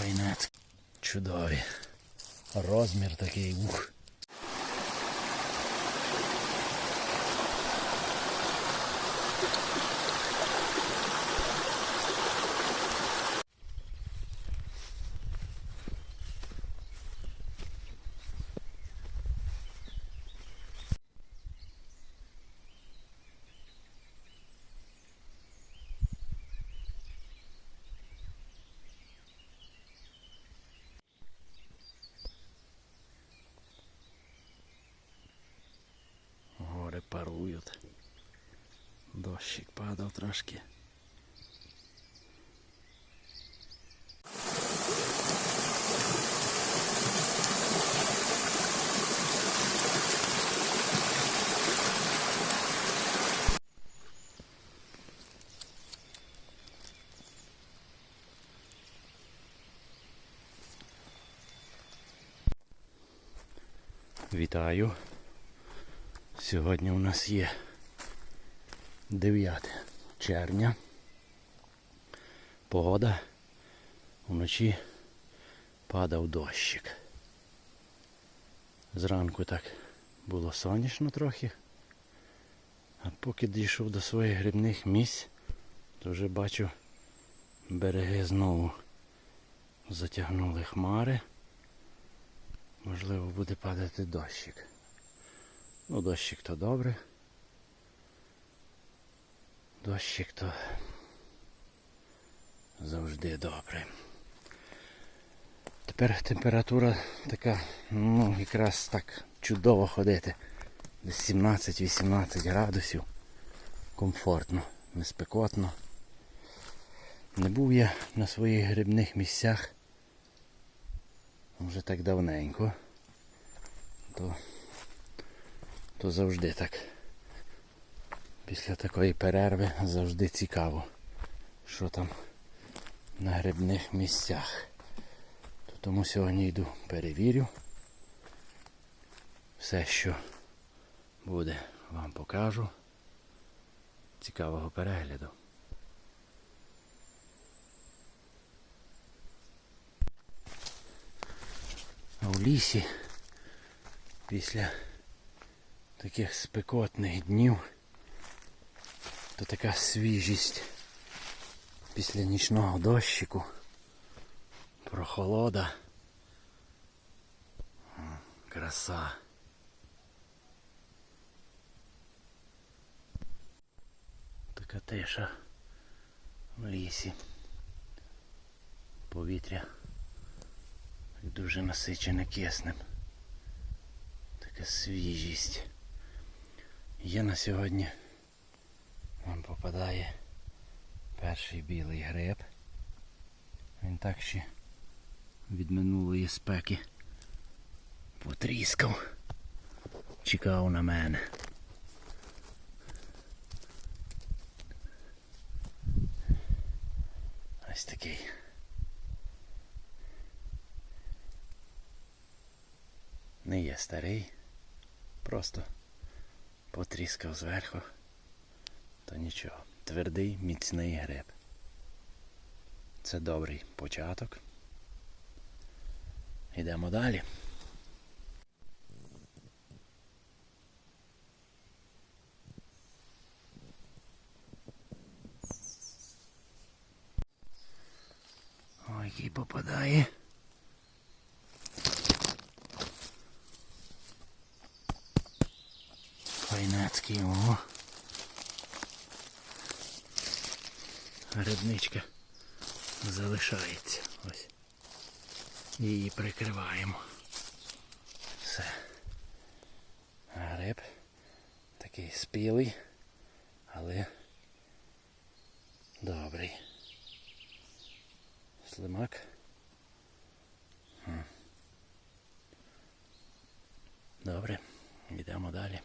Файнець. Чудові. Розмір такий ух. Дощик падав трошки. Вітаю. Сьогодні у нас є 9 червня. Погода. Вночі падав дощик. Зранку так було сонячно трохи. А поки дійшов до своїх грибних місць, то вже бачу береги знову затягнули хмари. Можливо буде падати дощик. Ну, дощик то добре. Дощик то завжди добре. Тепер температура така, ну, якраз так чудово ходити. Десь 17-18 градусів. Комфортно, не спекотно. Не був я на своїх грибних місцях вже так давненько. То то завжди так. Після такої перерви завжди цікаво, що там на грибних місцях. То Тому сьогодні йду перевірю. Все, що буде, вам покажу. Цікавого перегляду. А в лісі після таких спекотних днів, то така свіжість після нічного дощику, прохолода, краса. Така тиша в лісі. Повітря дуже насичене киснем. Така свіжість. Є на сьогодні вам попадає перший білий гриб. Він так ще від минулої спеки потріскав. Чекав на мене. Ось такий. Не є старий, просто потріскав зверху, то нічого. Твердий, міцний гриб. Це добрий початок. Йдемо далі. Ой, який попадає. Файнацький, о. Грибничка залишається. Ось. Її прикриваємо. Все. Гриб такий спілий, але добрий. Слимак. Добре, йдемо далі.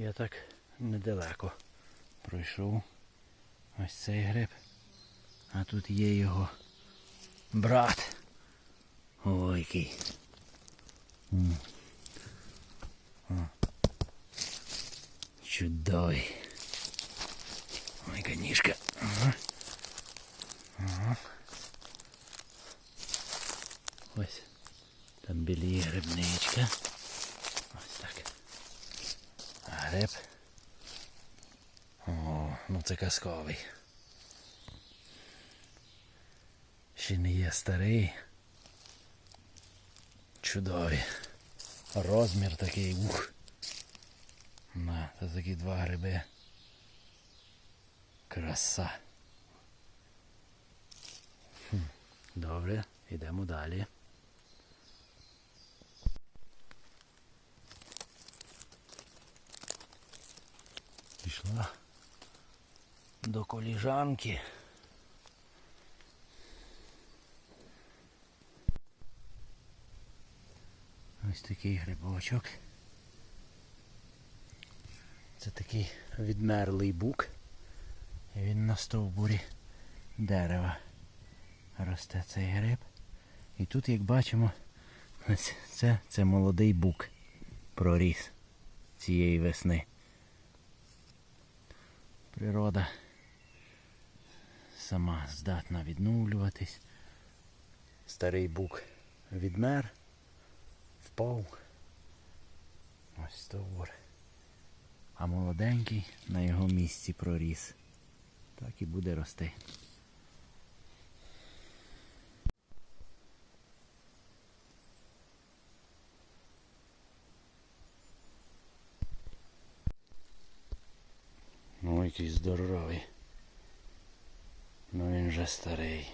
Я так недалеко пройшов ось цей гриб. А тут є його брат. Ой, який. Чудовий. Ой, канішка. Ось. Там біліє грибничка. Ось так. А гриб. О, ну це казковий. Ще не є старий. Чудовий. Розмір такий. Ух. На, це такі два гриби. Краса. Добре, йдемо далі. Пішла до коліжанки. Ось такий грибочок. Це такий відмерлий бук. Він на стовбурі дерева росте цей гриб. І тут, як бачимо, це, це молодий бук проріс цієї весни. Природа сама здатна відновлюватись. Старий бук відмер, впав. Ось стовбур. А молоденький на його місці проріс. Так і буде рости. Ну який здоровий. Ну він вже старий.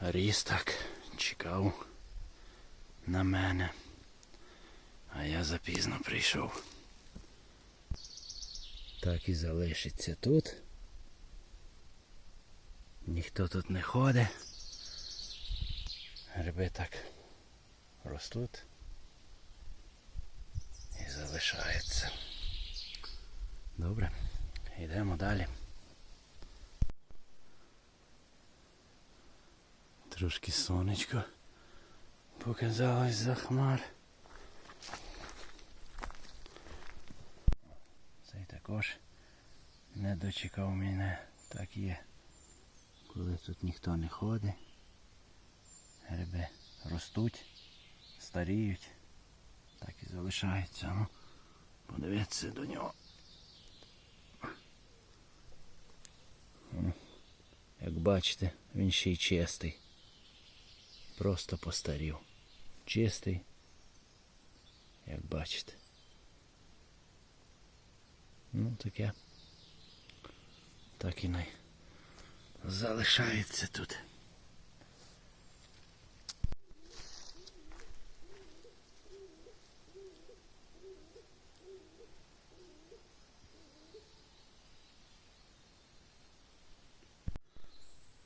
Ріс так чекав на мене. А я запізно прийшов. Так і залишиться тут. Ніхто тут не ходить. Гриби так ростуть і залишаються. Добре, йдемо далі. Трошки сонечко показалось за хмар. Цей також не дочекав мене. Так є. Коли тут ніхто не ходить. Гриби ростуть, старіють, так і залишаються. Ну, подивіться до нього. Як бачите, він ще й чистий. Просто постарів. Чистий, як бачите. Ну таке. Так і най залишається тут.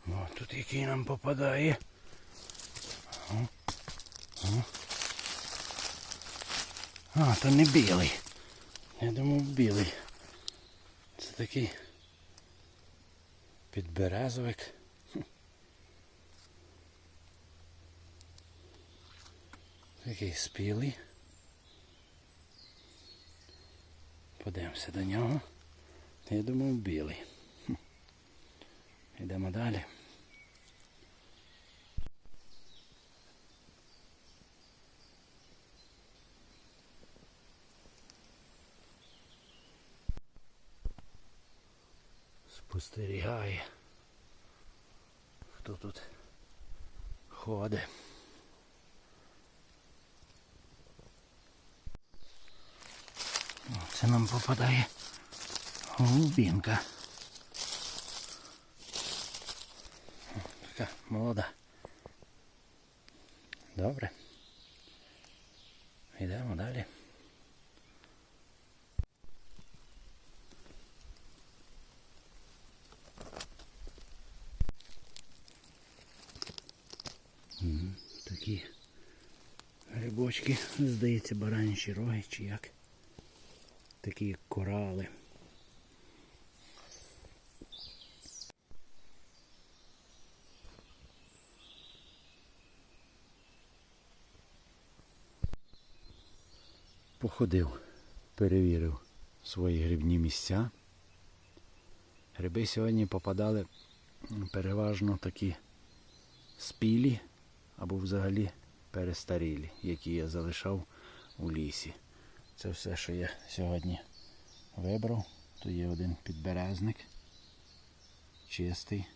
О, тут який нам попадає. А, то не білий. Я думав білий. Це такий підберезовик. Такий спілий. Подивимося до нього. Я думав білий. Йдемо далі. спостерігає. Хто тут ходить. О, Це нам попадає голубінка. Така молода. Добре. Йдемо далі. Такі грибочки, здається, баранячі роги чи як. Такі корали. Походив, перевірив свої грибні місця. Гриби сьогодні попадали переважно такі спілі або взагалі перестарілі, які я залишав у лісі. Це все, що я сьогодні вибрав. Тут є один підберезник, чистий,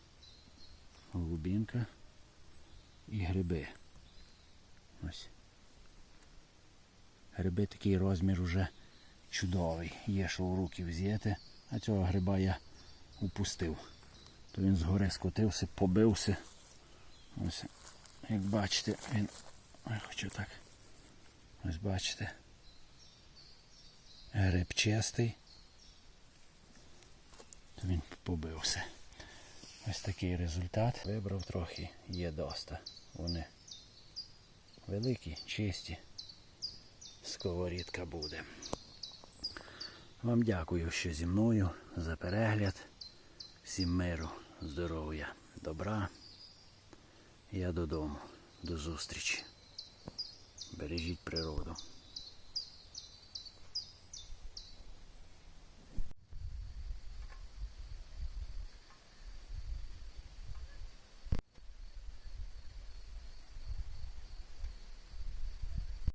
голубінка і гриби. Ось. Гриби такий розмір уже чудовий. Є що у руки взяти, а цього гриба я упустив. То він згори скотився, побився. Ось, як бачите, він. Ой, хочу так. Ось бачите. Гриб чистий. То він побився. Ось такий результат. Вибрав трохи, є доста. Вони великі, чисті. Сковорідка буде. Вам дякую, що зі мною за перегляд. Всім миру, здоров'я, добра. Я додому. До зустрічі. Бережіть природу.